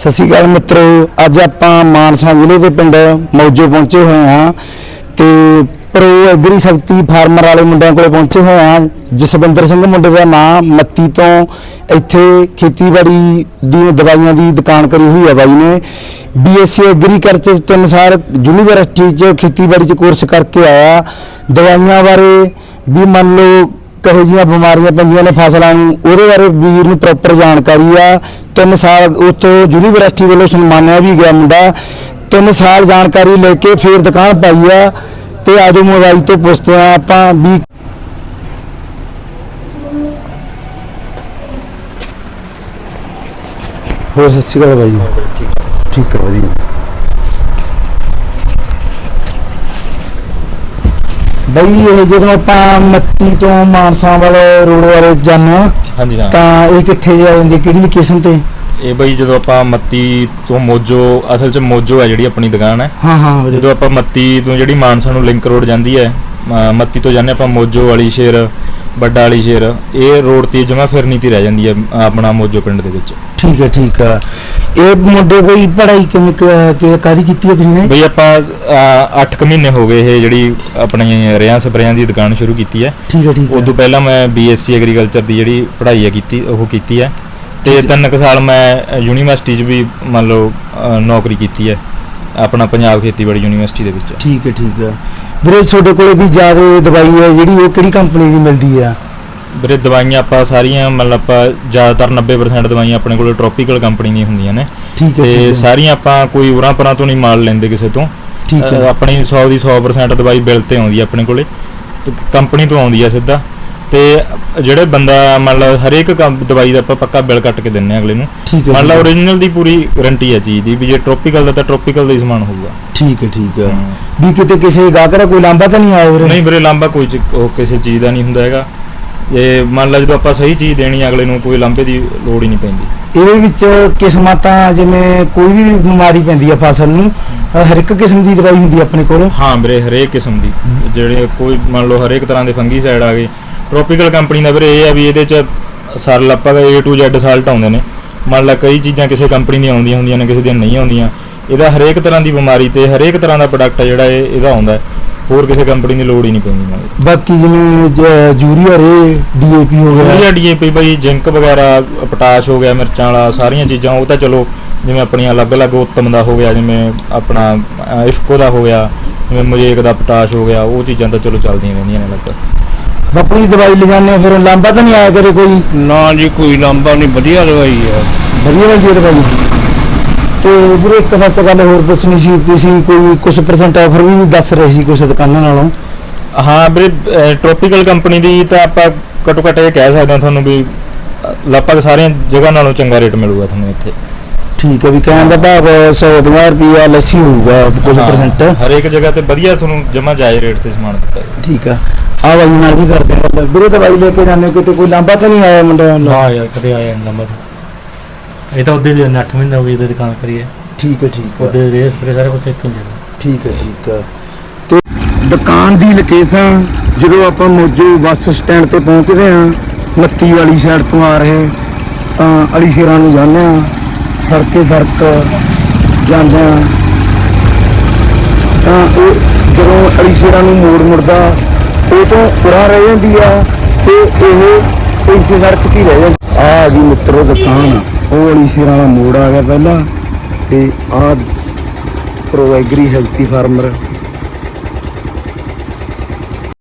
ਸਤਿ ਸ਼੍ਰੀ ਅਕਾਲ ਮਿੱਤਰੋ, ਅੱਜ ਆਪਾਂ ਮਾਨਸਾ ਜ਼ਿਲ੍ਹੇ ਦੇ ਪਿੰਡ ਮੌਜੋ ਪਹੁੰਚੇ ਹੋਏ ਹਾਂ ਤੇ ਪ੍ਰੋ ਐਗਰੀ ਸ਼ਕਤੀ ਫਾਰਮਰ ਵਾਲੇ ਮੁੰਡਿਆਂ ਕੋਲੇ ਪਹੁੰਚੇ ਹੋਏ ਹਾਂ, ਜਸਵਿੰਦਰ ਸਿੰਘ ਮੁੰਡੇ ਦਾ ਨਾਂ ਮੱਤੀ ਤੋਂ ਇੱਥੇ ਖੇਤੀਬਾੜੀ ਦੀ ਦਵਾਈਆਂ ਦੀ ਦੁਕਾਨ ਕਰੀ ਹੋਈ ਹੈ ਬਾਈ ਨੇ। ਬੀਐਸਸੀ ਐਗਰੀਕਲਚਰ ਤਿੰਨ ਸਾਲ ਯੂਨੀਵਰਸਿਟੀ 'ਚ ਖੇਤੀਬਾੜੀ 'ਚ ਕੋਰਸ ਕਰਕੇ ਆਇਆ। ਦਵਾਈਆਂ ਬਾਰੇ ਵੀ ਮੰਨ ਲਓ ਕਹੇ ਜੀਆਂ ਬਿਮਾਰੀਆਂ ਪੈਂਦੀਆਂ ਨੇ ਫਸਲਾਂ ਨੂੰ ਉਹਦੇ ਬਾਰੇ ਵੀਰ ਨੂੰ ਪ੍ਰੋਪਰ ਜਾਣਕਾਰੀ ਆ। ਤਿੰਨ ਸਾਲ ਉੱਥੋਂ ਯੂਨੀਵਰਸਿਟੀ ਵੱਲੋਂ ਸਨਮਾਨਿਆ ਵੀ ਗਿਆ ਮੁੰਡਾ। ਤਿੰਨ ਸਾਲ ਜਾਣਕਾਰੀ ਲੈ ਕੇ ਫੇਰ ਦੁਕਾਨ ਪਾਈ ਆ ਤੇ ਆਜੋ ਮੋਬਾਈਲ ਤੋਂ ਪੁੱਛਦੇ ਆ ਆਪਾਂ ਵੀ ਹੋਰ ਸਤਿ ਸ਼੍ਰੀ ਅਕਾਲ ਬਾਈ ਠੀਕ ਹੈ ਵਧੀਆ। ਬਈ ਇਹ ਜਦੋਂ ਆਪਾਂ ਮੱਤੀ ਤੋਂ ਮਾਨਸਾ ਵਾਲੇ ਰੋਡ ਵਾਲੇ ਜਾਂਦੇ ਆ ਹਾਂਜੀ ਹਾਂ। ਤਾਂ ਇਹ ਕਿੱਥੇ ਜਾ ਜਾਂਦੀ ਹੈ? ਕਿਹੜੀ ਲੋਕੇਸ਼ਨ ਤੇ? ਇਹ ਬਈ ਜਦੋਂ ਆਪਾਂ ਮੱਤੀ ਤੋਂ ਮੋਜੋ ਅਸਲ 'ਚ ਮੋਜੋ ਹੈ ਜਿਹੜੀ ਆਪਣੀ ਦੁਕਾਨ ਹੈ। ਹਾਂ ਹਾਂ ਵੀਰੇ। ਜਦੋਂ ਆਪਾਂ ਮੱਤੀ ਤੋਂ ਜਿਹੜੀ ਮਾਨਸਾ ਨੂੰ ਲਿੰਕ ਰੋਡ ਜਾਂਦੀ ਹੈ ਮੱਤੀ ਤੋਂ ਜਾਂਦੇ ਆਪਾਂ ਮੋਜੋ ਵਾਲੀ ਸ਼ੇਰ ਵੱਡਾ ਵਾਲੀ ਸ਼ੇਰ ਇਹ ਰੋਡ ਤੇ ਜਮਾ ਫਿਰਨੀ ਤੇ ਰਹਿ ਜਾਂਦੀ ਹੈ ਆਪਣਾ ਮੋਜੋ ਪਿੰਡ ਦੇ ਵਿੱਚ। ਠੀਕ ਹੈ ਠੀਕ ਹੈ। ਇਹ ਮੁੰਡੇ ਕੋਈ ਪੜ੍ਹਾਈ ਕਿਵੇਂ ਕ- ਕਿ ਕਾਦੀ ਕੀਤੀ ਹੈ ਤੁਸੀਂ ਨੇ? ਬਈ ਆਪਾਂ 8 ਮਹੀਨੇ ਹੋ ਗਏ ਇਹ ਜਿਹੜੀ ਆਪਣੀ ਰਿਆਂ ਸਪਰੇਆਂ ਦੀ ਦੁਕਾਨ ਸ਼ੁਰੂ ਕੀਤੀ ਹੈ। ਠੀਕ ਹੈ ਠੀਕ ਹੈ। ਉਦੋਂ ਪਹਿਲਾਂ ਮੈਂ ਬੀਐਸਸੀ ਐਗਰੀਕਲਚਰ ਦੀ ਜਿਹੜੀ ਪੜ੍ਹਾਈ ਹੈ ਕੀਤੀ ਉਹ ਕੀਤੀ ਹੈ। ਤੇ ਤਿੰਨ ਕੁ ਸਾਲ ਮੈਂ ਯੂਨੀਵਰਸਿਟੀ 'ਚ ਵੀ ਮੰਨ ਲਓ ਅ, ਨੌਕਰੀ ਕੀਤੀ ਹੈ। ਆਪਣਾ ਪੰਜਾਬ ਖੇਤੀਬਾੜੀ ਯੂਨੀਵਰਸਿਟੀ ਦੇ ਵਿੱਚ। ਠੀਕ ਹੈ ਠੀਕ ਹੈ। ਵੀਰੇ ਤੁਹਾਡੇ ਕੋਲੇ ਵੀ ਜ਼ਿਆਦਾ ਦਵਾਈ ਹੈ ਜਿਹੜੀ ਉਹ ਕਿਹੜੀ ਕੰਪਨੀ ਦੀ ਮਿਲਦੀ ਆ ਵੀਰੇ ਦਵਾਈਆਂ ਆਪਾਂ ਸਾਰੀਆਂ ਮਤਲਬ ਆਪਾਂ ਜ਼ਿਆਦਾਤਰ 90% ਦਵਾਈਆਂ ਆਪਣੇ ਕੋਲ ਟ੍ਰੋਪੀਕਲ ਕੰਪਨੀ ਦੀਆਂ ਹੁੰਦੀਆਂ ਨੇ। ਠੀਕ ਹੈ ਤੇ ਸਾਰੀਆਂ ਆਪਾਂ ਕੋਈ ਉਰਾਂ ਪਰਾਂ ਤੋਂ ਨਹੀਂ ਮਾਲ ਲੈਂਦੇ ਕਿਸੇ ਤੋਂ। ਠੀਕ ਹੈ। ਆਪਣੀ 100 ਦੀ 100% ਦਵਾਈ ਬਿੱਲ ਤੇ ਆਉਂਦੀ ਹੈ ਆਪਣੇ ਕੋਲੇ। ਕੰਪਨੀ ਤੋਂ ਆਉਂਦੀ ਹੈ ਸਿੱਧਾ। ਤੇ ਜਿਹੜੇ ਬੰਦਾ ਮੰਨ ਲਓ ਹਰੇਕ ਦਵਾਈ ਦਾ ਆਪਾਂ ਪੱਕਾ ਬਿੱਲ ਕੱਟ ਕੇ ਦਿੰਨੇ ਅਗਲੇ ਨੂੰ। ਮੰਨ ਲਓ। ਓਰੀਜਨਲ ਦੀ ਪੂਰੀ ਗਾਰੰਟੀ ਹੈ ਚੀਜ਼ ਦੀ ਵੀ ਜੇ ਟ੍ਰੋਪੀਕਲ ਦਾ ਤਾਂ ਟ੍ਰੋਪੀਕਲ ਦਾ ਹੀ ਸਮਾਨ ਹੋਊਗਾ। ਠੀਕ ਹੈ ਠੀਕ ਹੈ। ਵੀ ਕਿਤੇ ਕਿਸੇ ਗਾਹਕ ਦਾ ਕੋਈ ਲਾਂਭਾ ਤਾਂ ਨਹੀਂ ਆਇਆ ਵੀਰੇ ਨਹੀਂ ਵੀਰੇ ਲਾਂਬਾ ਕੋਈ ਕਿਸੇ ਚੀਜ਼ ਦਾ ਨਹੀਂ ਹੁੰਦਾ ਹੈਗਾ। ਇਹ ਮੰਨ ਲਾ ਜਦੋਂ ਆਪਾਂ ਸਹੀ ਚੀਜ਼ ਦੇਣੀ ਅਗਲੇ ਨੂੰ ਕੋਈ ਲਾਂਬੇ ਦੀ ਲੋੜ ਹੀ ਨਹੀਂ ਪੈਂਦੀ। ਇਹਦੇ ਵਿੱਚ ਕਿਸਮਾਂ ਤਾਂ ਜਿਵੇਂ ਕੋਈ ਵੀ ਬਿਮਾਰੀ ਪੈਂਦੀ ਆ ਫਸਲ ਨੂੰ ਹਰ ਇੱਕ ਕਿਸਮ ਦੀ ਦਵਾਈ ਹੁੰਦੀ ਆ ਆਪਣੇ ਕੋਲ। ਹਾਂ ਵੀਰੇ ਹਰੇਕ ਕਿਸਮ ਦੀ। ਜਿਹੜੇ ਕੋਈ ਮੰਨ ਲਓ ਹਰੇਕ ਤਰ੍ਹਾਂ ਦੇ ਫੰਗੀ ਸਾਈਡ ਆ ਗਏ ਟ੍ਰੋਪੀਕਲ ਕੰਪਨੀ ਦਾ ਵੀਰੇ ਇਹ ਆ ਵੀ ਇਹਦੇ ਚ ਸਾਰ ਲੱਪਾ A to Z ਸਾਲਟ ਆਉਂਦੇ ਨੇ। ਮੰਨ ਲਾ ਕਈ ਚੀਜ਼ਾਂ ਕਿਸੇ ਕੰਪਨੀ ਦੀਆਂ ਆਉਂਦੀਆਂ ਹੁੰਦੀਆਂ ਨੇ ਕਿਸੇ ਦੀਆਂ ਨਹੀਂ ਆਉਂਦੀਆਂ। ਇਹਦਾ ਹਰੇਕ ਤਰ੍ਹਾਂ ਦੀ ਬਿਮਾਰੀ ਤੇ ਹਰੇਕ ਤਰ੍ਹਾਂ ਦਾ ਪ੍ਰੋਡਕਟ ਜਿਹੜਾ ਇਹ ਇਹਦਾ ਆਉਂਦਾ। ਹੈ। ਹੋਰ ਕਿਸੇ ਕੰਪਨੀ ਦੀ ਲੋੜ ਹੀ ਨਹੀਂ ਪੈਂਦੀ ਨਾਲ। ਬਾਕੀ ਜਿਵੇਂ ਜ- ਯੂਰੀਆ ਰੇ ਡੀਏਪੀ ਹੋ ਗਿਆ। ਯੂਰੀਆ ਡੀਏਪੀ ਬਈ ਜ਼ਿੰਕ ਵਗੈਰਾ ਪੋਟਾਸ਼ ਹੋ ਗਿਆ ਮਿਰਚਾਂ ਵਾਲਾ ਸਾਰੀਆਂ ਚੀਜ਼ਾਂ ਉਹ ਤਾਂ ਚਲੋ ਜਿਵੇਂ ਆਪਣੀਆਂ ਅਲੱਗ-ਅਲੱਗ ਉੱਤਮ ਦਾ ਹੋ ਗਿਆ ਜਿਵੇਂ ਆਪਣਾ ਅ, ਇਫਕੋ ਦਾ ਹੋ ਗਿਆ ਜਿਵੇਂ ਮੋਜੇਕ ਦਾ ਪੋਟਾਸ਼ ਹੋ ਗਿਆ ਉਹ ਚੀਜ਼ਾਂ ਤਾਂ ਚਲੋ ਚੱਲਦੀਆਂ ਰਹਿੰਦੀਆਂ ਨੇ ਅਲੱਗ। ਬਾਪੂ ਦੀ ਦਵਾਈ ਲਿਜਾਣੇ ਫਿਰ ਲਾਂਭਾ ਤਾਂ ਨਹੀਂ ਆਇਆ ਕਰੇ ਕੋਈ? ਨਾ ਜੀ ਕੋਈ ਲੰਬਾ ਨਹੀਂ ਵਧੀਆ ਦਵਾਈ ਹੈ। ਵਧੀਆ ਵਾਲੀ ਹੈ ਦਵਾਈ। ਤੇ ਵੀਰੇ ਇੱਕ ਸੱਚ ਗੱਲ ਹੋਰ ਪੁੱਛਣੀ ਸੀ ਤੁਸੀਂ ਕੋਈ ਕੁਝ ਪਰਸੈਂਟ ਆਫਰ ਵੀ ਦੱਸ ਰਹੇ ਸੀ ਕੁਝ ਦੁਕਾਨਾਂ ਨਾਲੋਂ ਹਾਂ ਵੀਰੇ ਟ੍ਰੋਪੀਕਲ ਕੰਪਨੀ ਦੀ ਤਾਂ ਆਪਾਂ ਘੱਟੋ ਘੱਟ ਇਹ ਕਹਿ ਸਕਦੇ ਹਾਂ ਤੁਹਾਨੂੰ ਵੀ ਲਗਭਗ ਸਾਰੀਆਂ ਜਗ੍ਹਾ ਨਾਲੋਂ ਚੰਗਾ ਰੇਟ ਮਿਲੂਗਾ ਤੁਹਾਨੂੰ ਇੱਥੇ ਠੀਕ ਹੈ ਵੀ ਕਹਿਣ ਦਾ ਭਾਵ 150 ਰੁਪਿਆ ਲੱਸੀ ਹੋਊਗਾ ਕੁਝ ਪਰਸੈਂਟ ਹਰੇਕ ਜਗ੍ਹਾ ਤੇ ਵਧੀਆ ਤੁਹਾਨੂੰ ਜਮਾ ਜਾਇਜ਼ ਰੇਟ ਤੇ ਸਮਾਨ ਦਿੱਤਾ। ਠੀਕ ਆ ਆ ਬਾਈ ਨਾਲ ਵੀ ਕਰਦੇ ਆ। ਵੀਰੇ ਦਵਾਈ ਲੈ ਕੇ ਜਾਂਦੇ ਕਿਤੇ ਕੋਈ ਲਾਂਭਾ ਤਾਂ ਨਹੀਂ ਆਇਆ ਮੁੰਡਾ? ਹਾਂ ਯਾਰ ਕਦੇ ਆਇਆ ਨੀ ਨੰਬਰ ਇਹ ਤਾਂ ਉਹਦੇ ਦੇ 8 ਮਹੀਨੇ ਹੋ ਗਏ ਇਹਦੀ ਦੁਕਾਨ ਕਰੀ ਹੈ। ਠੀਕ ਹੈ ਠੀਕ ਹੈ। ਉਹਦੇ ਰੇਸ ਸਪਰੇ ਸਾਰਾ ਕੁਝ ਇੱਥੋਂ ਜਾਂਦਾ ਠੀਕ ਹੈ ਠੀਕ ਹੈ। ਤੇ ਦੁਕਾਨ ਦੀ ਲੋਕੇਸ਼ਨ ਜਦੋਂ ਆਪਾਂ ਮੋਜੋ ਬੱਸ ਸਟੈਂਡ ਤੇ ਪਹੁੰਚਦੇ ਹਾਂ ਮੱਤੀ ਵਾਲੀ ਸਾਈਡ ਤੋਂ ਆ ਰਹੇ ਤਾਂ ਅਲੀ ਸ਼ੇਰਾਂ ਨੂੰ ਜਾਂਦੇ ਹਾਂ ਸੜਕੇ ਸੜਕ ਜਾਂਦੇ ਹਾਂ। ਤਾਂ ਉਹ ਜਦੋਂ ਅਲੀ ਸ਼ੇਰਾਂ ਨੂੰ ਮੋੜ ਮੁੜਦਾ ਉਹ ਤੋਂ ਉਰਾ ਰਹਿ ਜਾਂਦੀ ਆ ਤੇ ਇਹ ਇਸੇ ਸੜਕ ਤੇ ਹੀ ਰਹਿ ਜਾਂਦੀ ਆ। ਜੀ ਮਿੱਤਰੋ ਦੁਕਾਨ। ਉਹ ਵਾਲੀ ਸਿਰਾਂ ਦਾ ਮੋੜ ਆ ਗਿਆ ਪਹਿਲਾਂ ਤੇ ਆ ਪ੍ਰੋ ਐਗਰੀ ਹੈਲਥੀ ਫਾਰਮਰ